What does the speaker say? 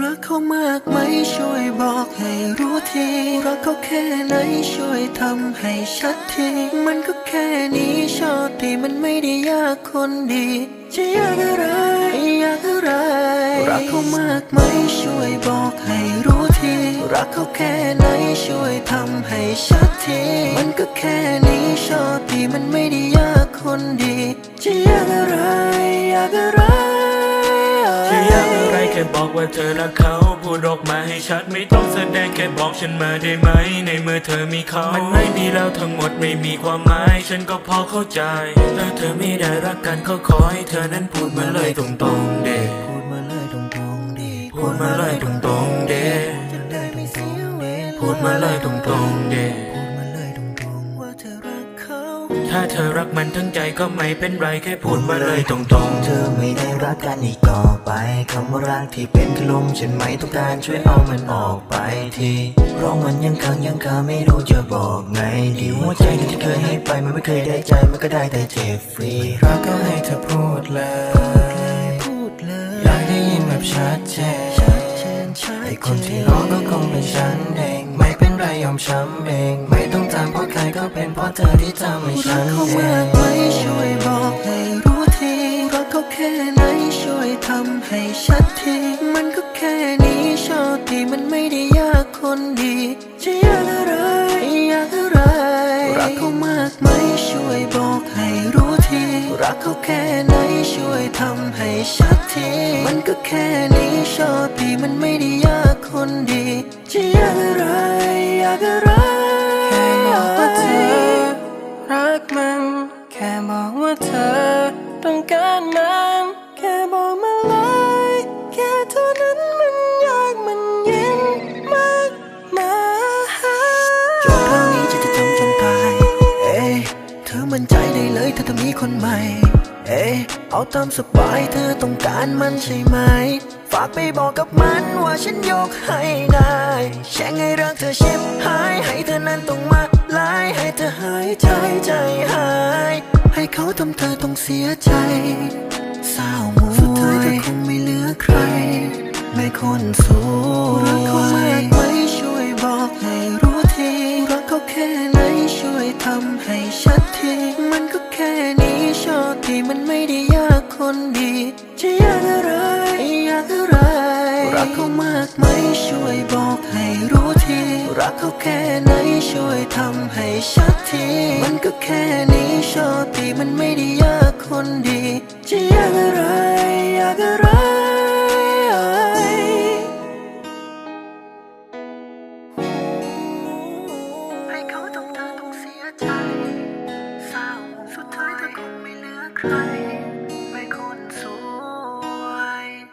รักเขามากไหมช่วยบอกให้รู้ทีรักเขาแค่ไหนช่วยทำให้ชัดทีมันก็แค่นี้ชอบดีมันไม่ได้ยากคนดีจะยากอะไรยากอะไรรักเขามากไหมช่วยบอกให้รู้ทีรักเขาแค่ไหนช่วยทำให้ชัดทีมันก็แค่นี้ชอบดีมันไม่ได้ยากคนดีจะยากอะไรยากอะไร บอกว่าเธอรักเขาพูดออกมาให้ชัดไม่ต้องแสดงแค่บอกฉันมาได้ไหม ในเมื่อเธอมีเขา มันไม่มีแล้วทั้งหมดไม่มีความหมาย ฉันก็พอเข้าใจถ้าเธอไม่ได้รักกันก็ขอให้เธอนั้นพูดมาเลยตรงๆเดพูดมาเลยตรงๆดีพูดมาเลยตรงๆเดจะได้ไม่เสียเวลพูดมาเลยตรงๆเด ถ้าเธอรักมันทั้งใจก็ไม่เป็นไรแค่พูดมาเลยตรงเธอไม่ได้รักกันอีกต่อไปคำว่ารักที่เป็นขลมฉันไม่ต้องการช่วยเอามันออกไปทีเพราะมันยังค้างยังคาไม่รู้จะบอกไงดีหัวใจที่เคยให้ไปมันไม่เคยได้ใจมันก็ได้แต่เจ็บฟรีรักก็ให้เธอพูดเลยพูดเลยอยากได้ยินแบบชัดเจนชัดเจนชัดไอเจคนที่ร้องก็คงเป็นฉันเองไม่เป็นไมช้ำเอง ไม่ต้องตามเพราะใครก็เป็นเพราะเธอที่ทำให้ฉัรักนเขาเอมากงไหมช่วยบอกให้รู้ทีรักเขาแค่ไหนช่วยทำให้ชัดทีมันก็แค่นี้ชอบดีมันไม่ได้ยากคนดีจะยากอะไรยากอะไรรักเขามากไหมช่วยบอกให้รู้ทีรักเขาแค่ไหนช่วยทำให้ชัดทีมันก็แค่นี้ชอบดีมันไม่ได้ยาก คนดีจะอยากอะไรอยากอะไรแค่บอกว่าเธอรักมัน แค่บอกว่าเธอต้องการมันแค่บอกมาเลยแค่เท่านั้นมันยากมันเย็นมากมายจบเรื่องนี้จะจะทำจนตายเอ๊ะเธอมั่นใจได้เลยถ้าจะมีคนใหม่เอ๊ะเอาตามสบายเธอต้องการมันใช่ไหม ฝากไปบอกกับมันว่าฉันยกให้ได้แช่งให้รักเธอเช็บหาย ให้เธอนั้นต้องมาลายให้เธอหายใจใจหาย ให้เขาทำเธอต้องเสียใจเศร้าหมวยสุดท้ายเธอคงไม่เหลือใคร ไม่คนสวยรักเขามากไหมช่วยบอกให้รู้ทีรักเขาแค่ไหนช่วยทำให้ชัดทีมันก็แค่นี้โชอบดีมันไม่ได้ยากคนดี จะยากอะไรอยากอะไร รักเขามากไหมช่วยบอกให้รู้ที รักเขาแค่ไหนช่วยทำให้ชัดที มันก็แค่นี้ชอบดีมันไม่ได้ยากคนดี จะอยากอะไรอยากอะไรให้เขาต้องเธอต้องเสียใจเศร้าสุดท้ายเธอคงไม่เหลือใคร